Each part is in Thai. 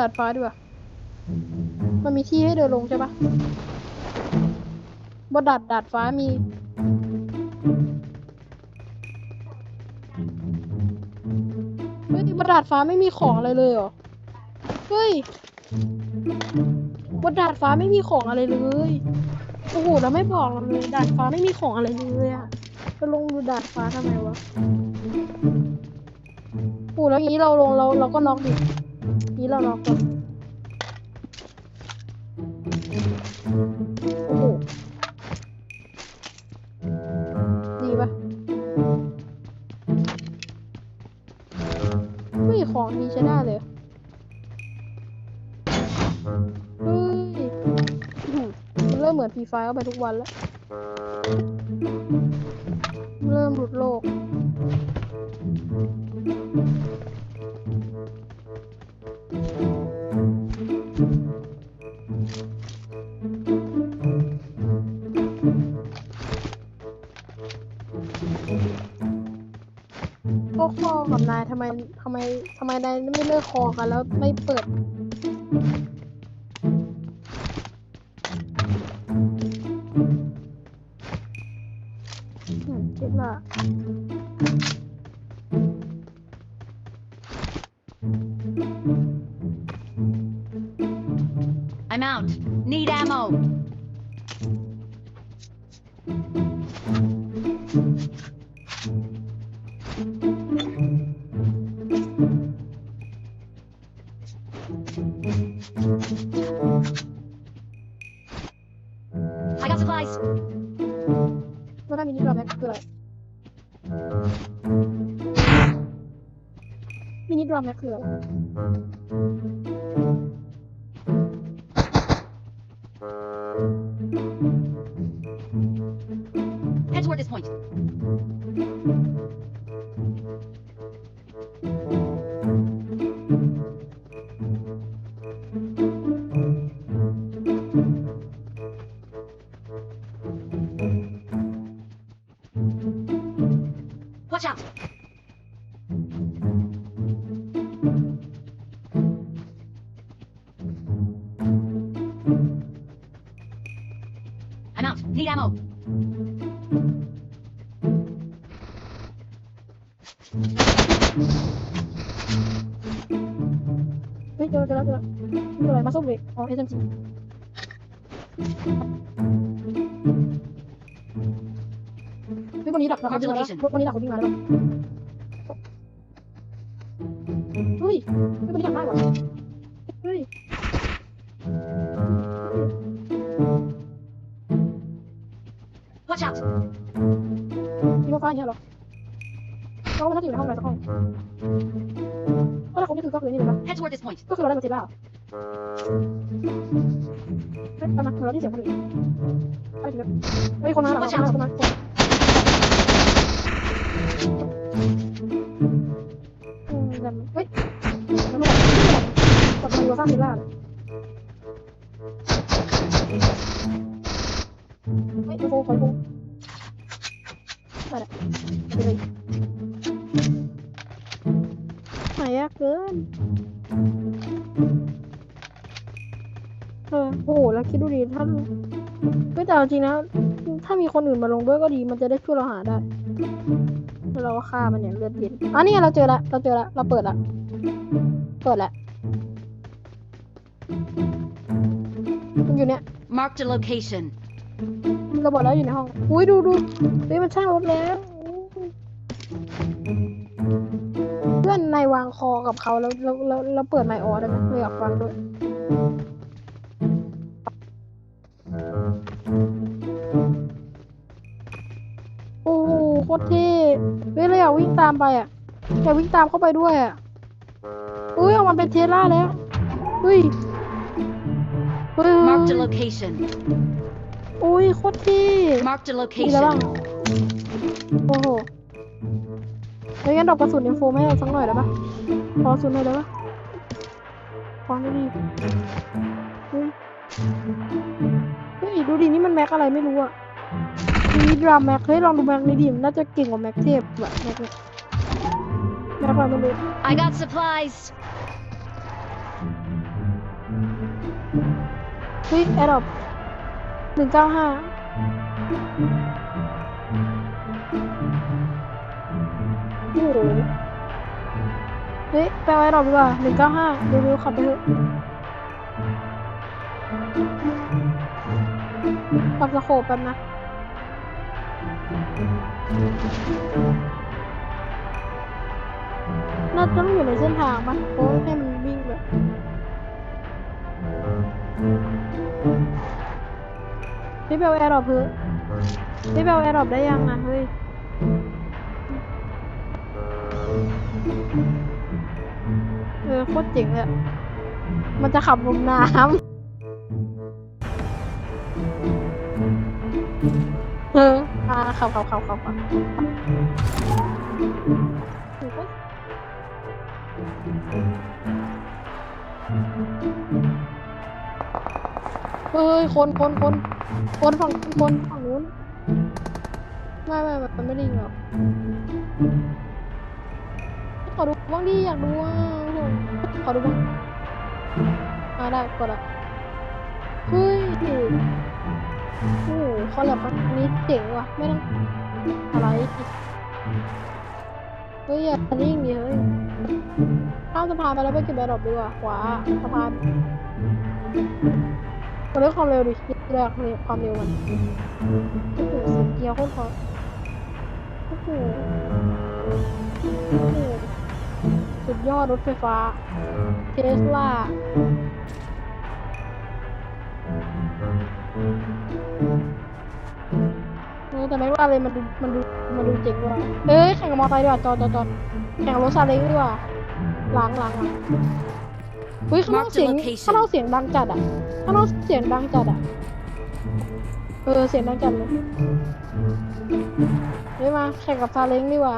ดาดฟ้าดีกว่า มันมีที่ให้เดินลงใช่ปะบนดาดดาดฟ้ามี เฮ้ยบนดาดฟ้าไม่มีของอะไรเลยเหรอ เฮ้ยบนดาดฟ้าไม่มีของอะไรเลย โอ้โหแล้วไม่บอกเราเลยดาดฟ้าไม่มีของอะไรเลยอะจะลงดูดาดฟ้าทำไมวะโอ้โหแล้วอย่างนี้เราลงเราเราก็น็อกดิ นี้เราน็อกก่อนโอ้โหดีปะเฮ้ยของดีใช้ได้เลยเฮ้ยเริ่มเหมือนฟรีไฟเข้าไปทุกวันแล้ว เริ่มหลุดโลก ทำไมนายไม่เลิกคอกันแล้วไม่เปิด คิดว่า I'm out. Need ammo. มินิดรอแม็กคืออะไร Head toward this point. ไรมาส้มเวกอ๋อ SMG เฮ้ยวันนี้ดักดักคนวิ่งมาแล้ววั Watch out! มีว่าฟ้าอย่างเงี้ยเหรอเราไม่น่าจะอยู่ในห้องอะไรสักห้องก็ถ้าคนนี่คือก็คือนี่เลยปะ Head toward this point. ก็คือเราได้มาเจ็ดแล้วเฮ้ยตามมาเราได้เสียงคนอื่นไปถึงแล้วเฮ้ยคนมาหลังคนมาคนมาคนอืมแบบเฮ้ยแล้วมันแบบกดมาดูว่าฟ้ามีล่าเฮ้ยโฟขอยโฟไป ละไปเลยหายากเกินเออโอ้โหแล้วคิดดูดิถ้าเฮ้ยแต่เอาจริงนะถ้ามีคนอื่นมาลงด้วยก็ดีมันจะได้ช่วยเราหาได้แล้วเราก็ฆ่ามันอย่างเลือดเย็นอะนี่เราเจอละเราเจอละเราเปิดละเปิดละมันอยู่เนี่ย Marked a location. เราบอกแล้วอยู่ในห้อง อุ้ยดูดูเฮ้ยมันช่างรถแล้วเพื่อนนายวางคอกับเขาแล้วแล้วแล้วแล้วเปิดไมค์ออได้ไหมเราอยากฟังด้วยโอ้โหโคตรเท่เฮ้ยเราอยากวิ่งตามไปอะอยากวิ่งตามเข้าไปด้วยอะอุ้ยเอามันเป็นเทล่าแล้วเฮ้ยเฮ้ย Marked a location. อุ้ยโคตรเท่ Marked a มีแล้วบ้าง location. โอ้โหเฮ้ยงั้นดอกกระสุนอินโฟไม่เอาสักหน่อยได้ปะขอกระสุนหน่อยได้ปะฟังดูดิเฮ้ยเฮ้ยดูดินี่มันแม็กอะไรไม่รู้อะมีดรามแม็กเฮ้ยลองดูแม็กนี้ดิมันน่าจะเก่งกว่าแม็กเทพแบบแม็กเนี่ยแม็กอะไรไม่รู้ I got supplies. เฮ้ยแอร์ดรอป หนึ่งเก้าห้าโอ้โหเฮ้ยไปเอาแอร์ดรอดีกว่าหนึ่งเก้าห้าเร็วๆขับไปเถอะปรับสโคปแป๊บนะน่าจะต้องอยู่ในเส้นทางปะเพราะให้มันวิ่งแบบ พี่เบลแอร์ดรอปเพื่อพี่เบลแอร์ดรอปได้ยังอะเฮ้ยเออโคตรเจ๋งเลยมันจะขับลงน้ำเอออ่าขับขับขับขับขับ เฮ้ยคนคนคนคนฝั่งคนฝั่งนู้นไม่ไม่ไม่มันไม่ได้ยิงหรอกขอดูบ้างดิอยากดูอะขอดูบ้างอ่าได้กดละเฮ้ยโอ้โหคอลแลบครั้งนี้เจ๋งว่ะไม่ต้องอะไรเฮ้ยอย่านิ่งดิเฮ้ยข้ามสะพานไปแล้วไปเก็บแบดดรอปดีกว่าขวาสะพาน ตัวเลขความเร็วดิคิดเลขความเร็วมันโอ้โหสียงเกียร์โคตรเพราะโอ้โหโอ้โหสุดยอดรถไฟฟ้า เทสลาแต่ไม่ว่าเลยมันดูมันดูมันดูเจ๋งว่าเอ้ยแข่งกับมอเตอร์ไซค์ดีกว่าจอดจอดจอดแข่งกับรถซาเล้งดีกว่าล้างล้างล้าง เฮ้ยข้างนอก Mark the เสียง location ข้างนอกเสียงดังจัดอะข้างนอกเสียงดังจัดอะเออเสียงดังจัดเลยเฮ้ยมาแข่งกับซาเล้งดีกว่า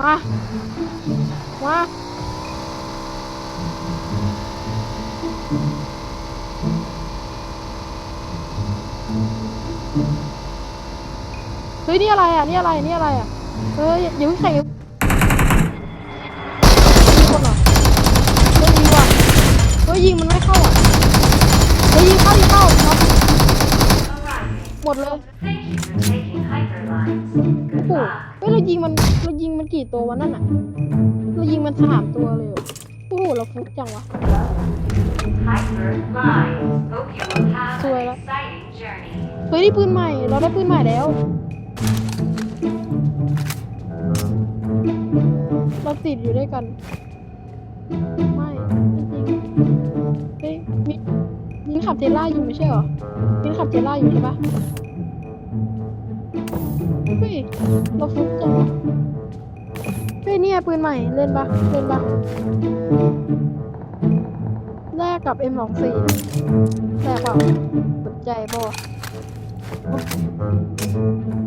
มามาเฮ้ยนี่อะไรอะนี่อะไรนี่อะไรอะเฮ้ยอย่าอย่าเพิ่งแข่งอย่ามีคนเหรอเฮ้ยยิงว่ะเฮ้ ยิงมันไม่เข้าอะเฮ้ยยิงเข้ายิงเข้าครับหมดเลยโอ้โหเฮ้ยเรายิงมันเรายิงมันกี่ตัววะนั่นอะเรายิงมันสามตัวเลยโอ้โหเราฟุกจังวะ Hyperlines. Hope you will have Cool. an exciting journey. เฮ้ยนี่ปืนใหม่ เราได้ปืนใหม่แล้วเราติดอยู่ด้วยกัน ไม่ ขับเทล่าอยู่ไม่ใช่เหรอมีขับเทล่าอยู่ใช่ปะเฮ้ยเราฟุกจังเฮ้ยเนี่ยปืนใหม่เล่นปะเล่นปะแลกกับ M24 แลกเปล่าสนใจป่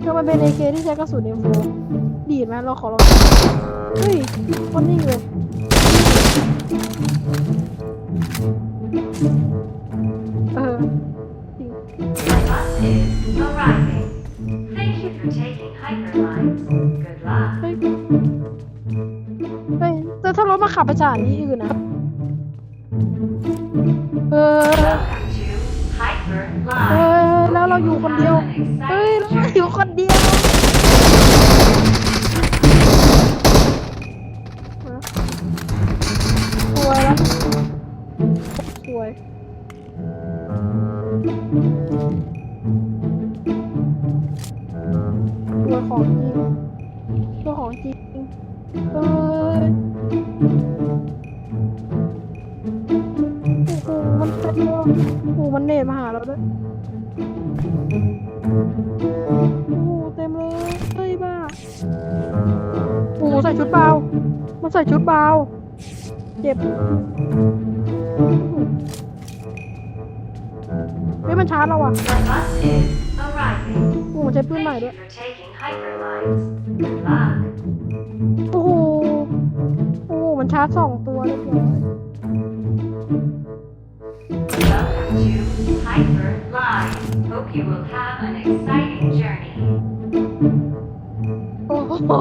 คือมันเป็นเอเคที่ใช้กระสุนเอ็มโฟดีดไหมเราขอลอง เฮ้ยคนนิ่งเลย เฮ้ยเฮ้ยแต่ถ้ารถมาขับไปจากที่อื่นนะเออเออแล้วเราอยู่คนเดียว เฮ้ยเราอยู่คนเดียว มันใส่ชุดเบาเจ็บเฮ้ยมันชาร์จเราอะ The bus is arriving. โอ้โหใช้ปืนใหม่ Thank ด้วย you for taking Hyperlines. Good luck. โอ้โห โอ้โห มันชาร์จสองตัวเรียบร้อย Welcome to Hyperlines. Hope you will have an exciting journey. โอ้โห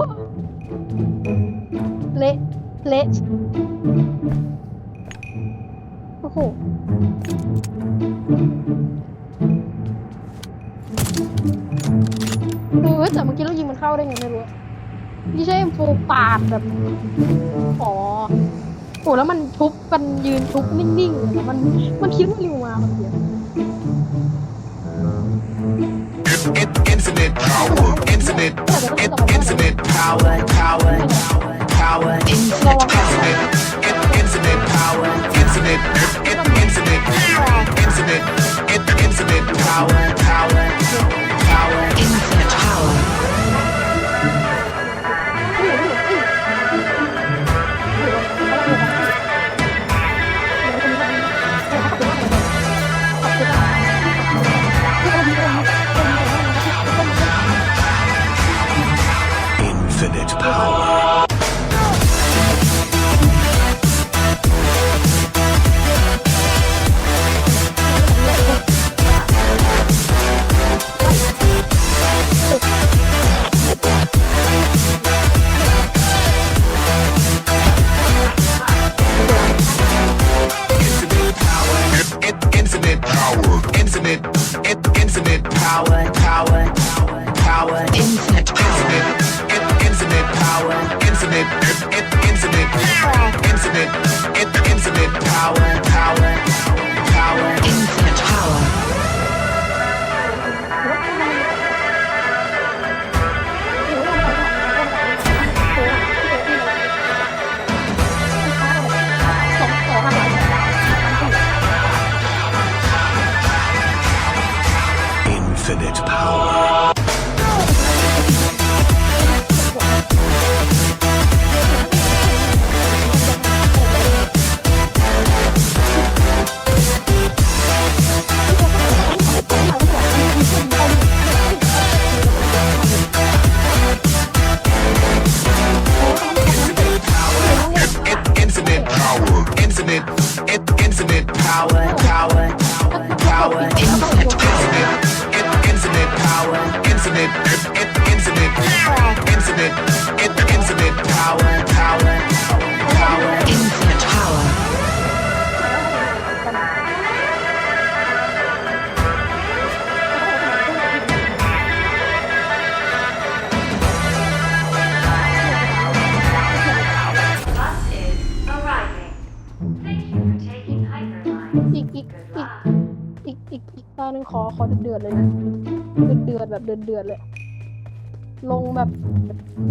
เละเละหเออแต่เมื่อกี้เรายิงมันเข้าได้ไงไม่รู้อะนี่ใช่ M4 ปาดแบบอ๋อโหแล้วมันทุบมันยืนทุบนิ่งๆเลยมันมันคิดว่าริวมาคนเดียว In- infinite power, infinite, infinite power, power, power, infinite, infinite, in- infinite power, infinite, in- infinite, infinite, power, power, infinite, in- infinite, infinite, in- infinite power, power, power, infinite power. 'Bus is arriving. Thank you for taking Hyperline. อีกอีก Good อีก luck. อีกอีกอีกตาหนึ่งขอขอเดือดๆเลยนะ เดือดแบบเดือดเดือดเลย ลงแบบ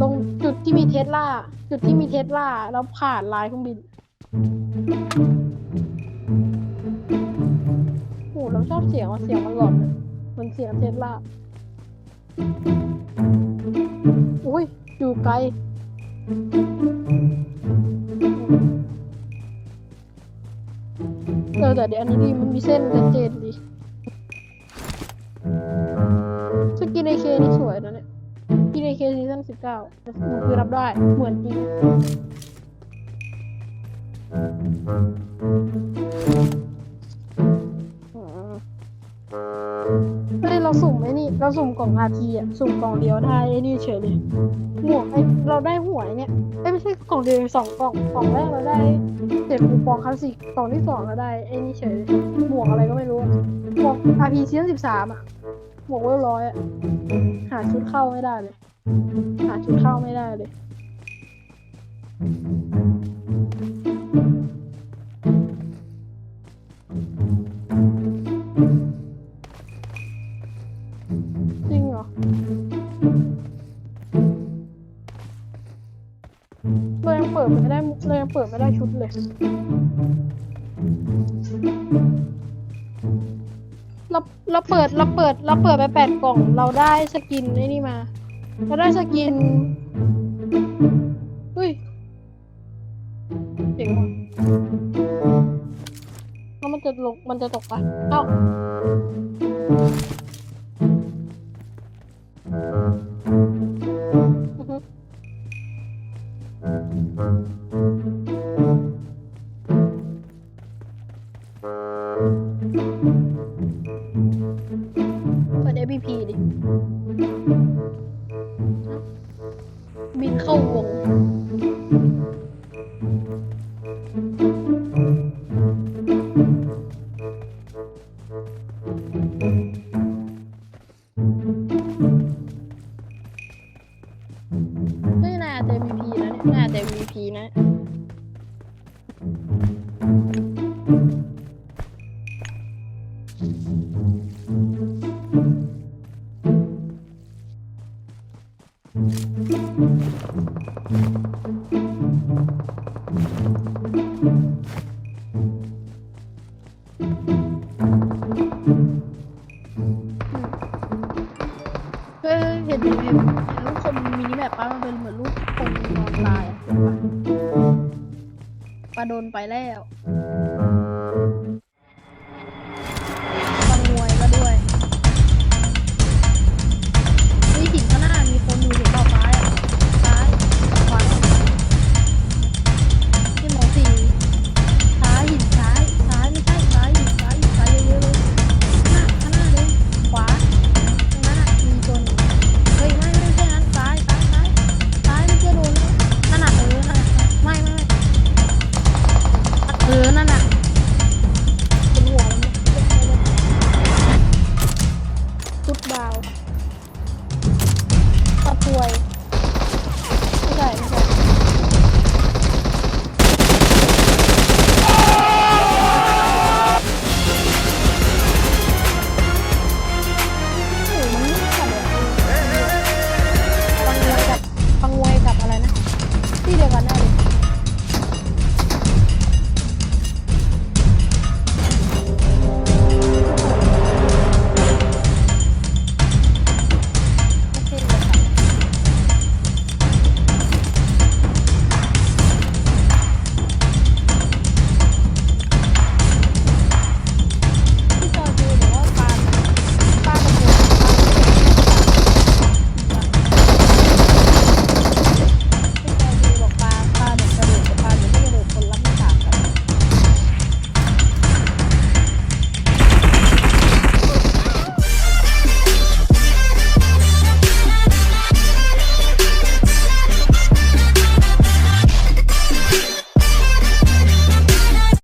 ลงจุดที่มีเทสลาจุดที่มีเทสลาแล้วผ่านลายเครื่องบินโหเราชอบเสียงว่าเสียงมันหลอนมันเสียงเทสลาอุ้ยอยู่ไกลเออแต่เดี๋ยวอันนี้ดีมันมีเส้นชัดเจนดี สกินไอเคนี่สวยนะเนี่ยสกินไอเคซีซั่นสิบเก้าคือรับได้ เหมือนจริงอืมเฮ้เราสุ่มไอ้นี่ เราสุ่มกล่องอาทีอะสุ่มกล่องเดียวได้ไอ้นี่เฉยเลยหมวกไอเราได้หวยเนี่ยเอ้ยไม่ใช่กล่องเดียวสองกล่องกล่องแรกเราได้เจ็ดคูปองคลาสสิกกล่องที่สองเราได้ไอ้นี่เฉยหมวกอะไรก็ไม่รู้หมวก RP ซีซั่นสิบสามอะ หมวกเวลร้อยอะหาชุดเข้าไม่ได้เลย หาชุดเข้าไม่ได้เลย จริงเหรอเรายังเปิดไม่ได้เรายังเปิดไม่ได้ชุดเลย เราเปิดเราเปิดเราเปิดไปแปดกล่อง เราได้สกินไอ้นี่มา เราได้สกินเฮ้ยเจ๋งว่ะแล้วมันจะลงมันจะตกปะเอ้าอือฮึ เไปแล้ว ตะปวยไม่ใช่ไม่ใช่